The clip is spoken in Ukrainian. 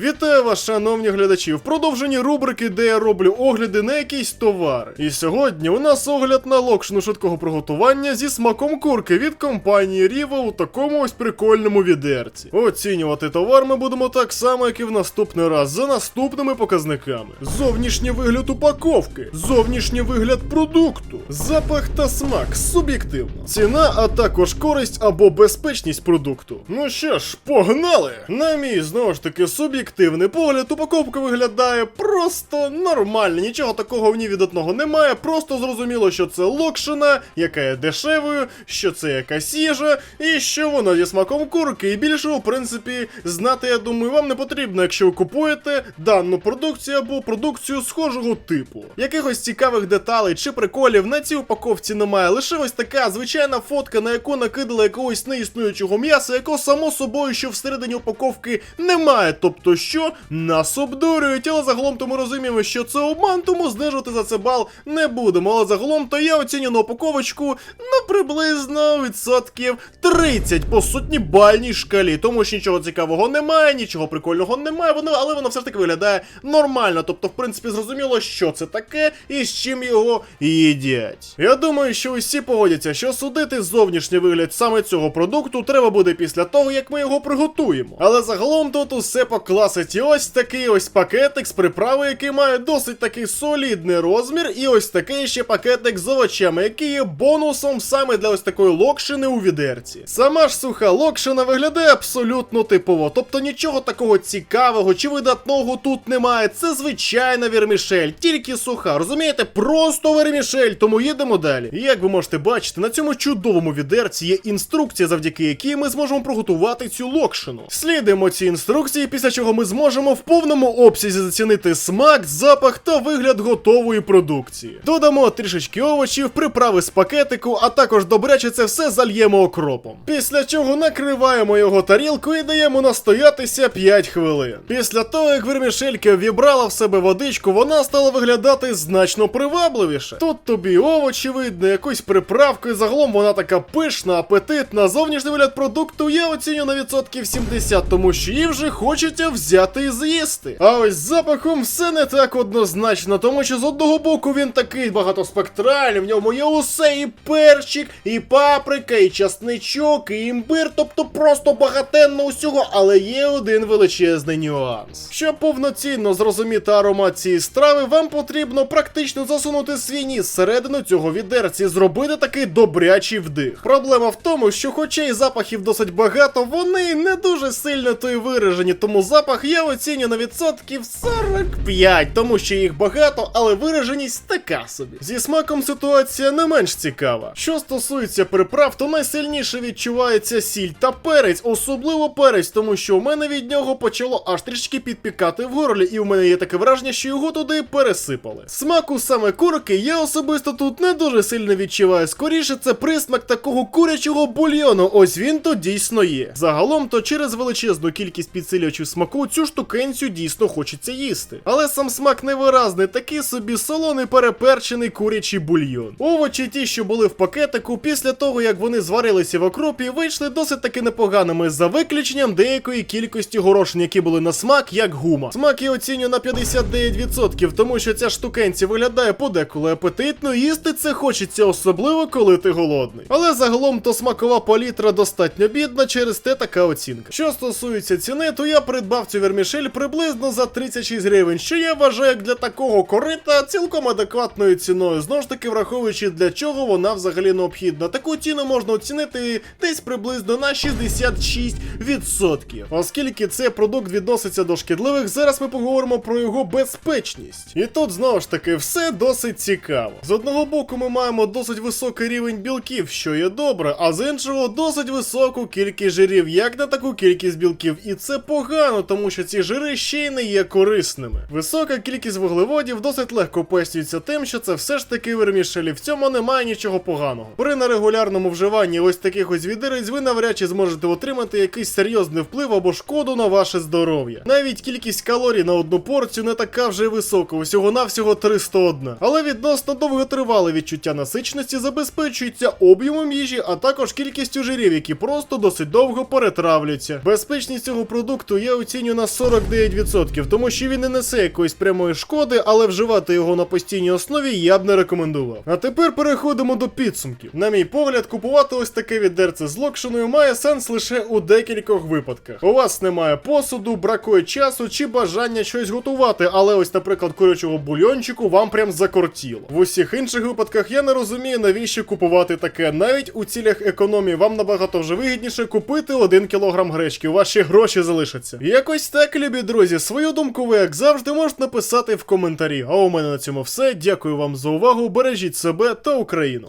Вітаю вас, шановні глядачі, в продовженні рубрики, де я роблю огляди на якийсь товар. І сьогодні у нас огляд на локшну швидкого приготування зі смаком курки від компанії Ріва у такому ось прикольному відерці. Оцінювати товар ми будемо так само, як і в наступний раз, за наступними показниками: зовнішній вигляд упаковки, зовнішній вигляд продукту, запах та смак суб'єктивно, ціна, а також користь або безпечність продукту. Ну що ж, погнали! На мій знову ж таки суб'єктивний погляд, упаковка виглядає просто нормально. Нічого такого в ній від одного немає. Просто зрозуміло, що це локшина, яка є дешевою, що це якась їжа, і що вона зі смаком курки. І більшого, в принципі, знати, я думаю, вам не потрібно, якщо ви купуєте дану продукцію або продукцію схожого типу. Якихось цікавих деталей чи приколів на цій упаковці немає. Лише ось така звичайна фотка, на яку накидали якогось неіснуючого м'яса, якого само собою, що всередині упаковки немає. Тобто, що нас обдурюють, але загалом то ми розуміємо, що це обман, тому знижувати за це бал не будемо. Але загалом то я оціню на упаковочку ну приблизно відсотків 30 по сотні бальній шкалі. Тому що нічого цікавого немає, нічого прикольного немає, воно, але воно все ж таки виглядає нормально. Тобто, в принципі, зрозуміло, що це таке і з чим його їдять. Я думаю, що усі погодяться, що судити зовнішній вигляд саме цього продукту треба буде після того, як ми його приготуємо. Але загалом тут усе по класиці. Ось такий ось пакетик з приправи, який має досить такий солідний розмір, і ось такий ще пакетик з овочами, який є бонусом саме для ось такої локшини у відерці. Сама ж суха локшина виглядає абсолютно типово, тобто нічого такого цікавого чи видатного тут немає. Це звичайна вірмішель, тільки суха. Розумієте, просто вірмішель, тому їдемо далі. І як ви можете бачити, на цьому чудовому відерці є інструкція, завдяки якій ми зможемо приготувати цю локшину. Слідуємо цій інструкції, після чого ми зможемо в повному обсязі зацінити смак, запах та вигляд готової продукції. Додамо трішечки овочів, приправи з пакетику, а також добряче це все зальємо окропом. Після чого накриваємо його тарілку і даємо настоятися 5 хвилин. Після того, як вермішелька вібрала в себе водичку, вона стала виглядати значно привабливіше. Тут тобі овочі видно, якусь приправку, і загалом вона така пишна, апетитна. Зовнішній вигляд продукту я оціню на відсотків 70, тому що її вже хочеться взяти і з'їсти. А ось запахом все не так однозначно, тому що з одного боку він такий багатоспектральний, в ньому є усе, і перчик, і паприка, і часничок, і імбир, тобто просто багатенно усього, але є один величезний нюанс. Щоб повноцінно зрозуміти аромат цієї страви, вам потрібно практично засунути свій ніс всередину цього відерці, і зробити такий добрячий вдих. Проблема в тому, що хоча й запахів досить багато, вони не дуже сильно то й виражені, тому запах я оціню на відсотків 45, тому що їх багато, але вираженість така собі. Зі смаком ситуація не менш цікава. Що стосується приправ, то найсильніше відчувається сіль та перець, особливо перець, тому що у мене від нього почало аж трішки підпікати в горлі, і у мене є таке враження, що його туди пересипали. Смаку саме курки я особисто тут не дуже сильно відчуваю. Скоріше, це присмак такого курячого бульйону. Ось він то дійсно є. Загалом, то через величезну кількість підсилювачів смаку цю штукенцю дійсно хочеться їсти. Але сам смак невиразний, такий собі солоний переперчений курячий бульйон. Овочі ті, що були в пакетику, після того як вони зварилися в окропі, вийшли досить таки непоганими за виключенням деякої кількості горошин, які були на смак, як гума. Смак я оцінюю на 59%, тому що ця штукенці виглядає подеколи апетитно, їсти це хочеться, особливо коли ти голодний. Але загалом то смакова палітра достатньо бідна, через те така оцінка. Що стосується ціни, то я придбав цю вермішель приблизно за 36 гривень, що я вважаю як для такого корита цілком адекватною ціною. Знову ж таки, враховуючи для чого вона взагалі необхідна. Таку ціну можна оцінити десь приблизно на 66%. Оскільки цей продукт відноситься до шкідливих, зараз ми поговоримо про його безпечність. І тут знову ж таки все досить цікаво. З одного боку, ми маємо досить високий рівень білків, що є добре, а з іншого досить високу кількість жирів, як на таку кількість білків. І це погано, тому що ці жири ще й не є корисними. Висока кількість вуглеводів досить легко пояснюється тим, що це все ж таки вермішелі. В цьому немає нічого поганого. При нерегулярному вживанні ось таких ось відерець ви навряд чи зможете отримати якийсь серйозний вплив або шкоду на ваше здоров'я. Навіть кількість калорій на одну порцію не така вже висока, усього навсього 301. Але відносно довготривале відчуття насичності забезпечується об'ємом їжі, а також кількістю жирів, які просто досить довго перетравлюються. Безпечність цього продукту я оцінюю оцінюю на 49%, тому що він не несе якоїсь прямої шкоди, але вживати його на постійній основі я б не рекомендував. А тепер переходимо до підсумків. На мій погляд, купувати ось таке відерце з локшиною має сенс лише у декількох випадках. У вас немає посуду, бракує часу чи бажання щось готувати, але ось, наприклад, курячого бульйончику вам прям закортіло. В усіх інших випадках я не розумію, навіщо купувати таке. Навіть у цілях економії вам набагато вже вигідніше купити 1 кілограм гречки. Вас гроші залишаться. Якось так, любі друзі. Свою думку ви, як завжди, можете написати в коментарі. А у мене на цьому все. Дякую вам за увагу. Бережіть себе та Україну.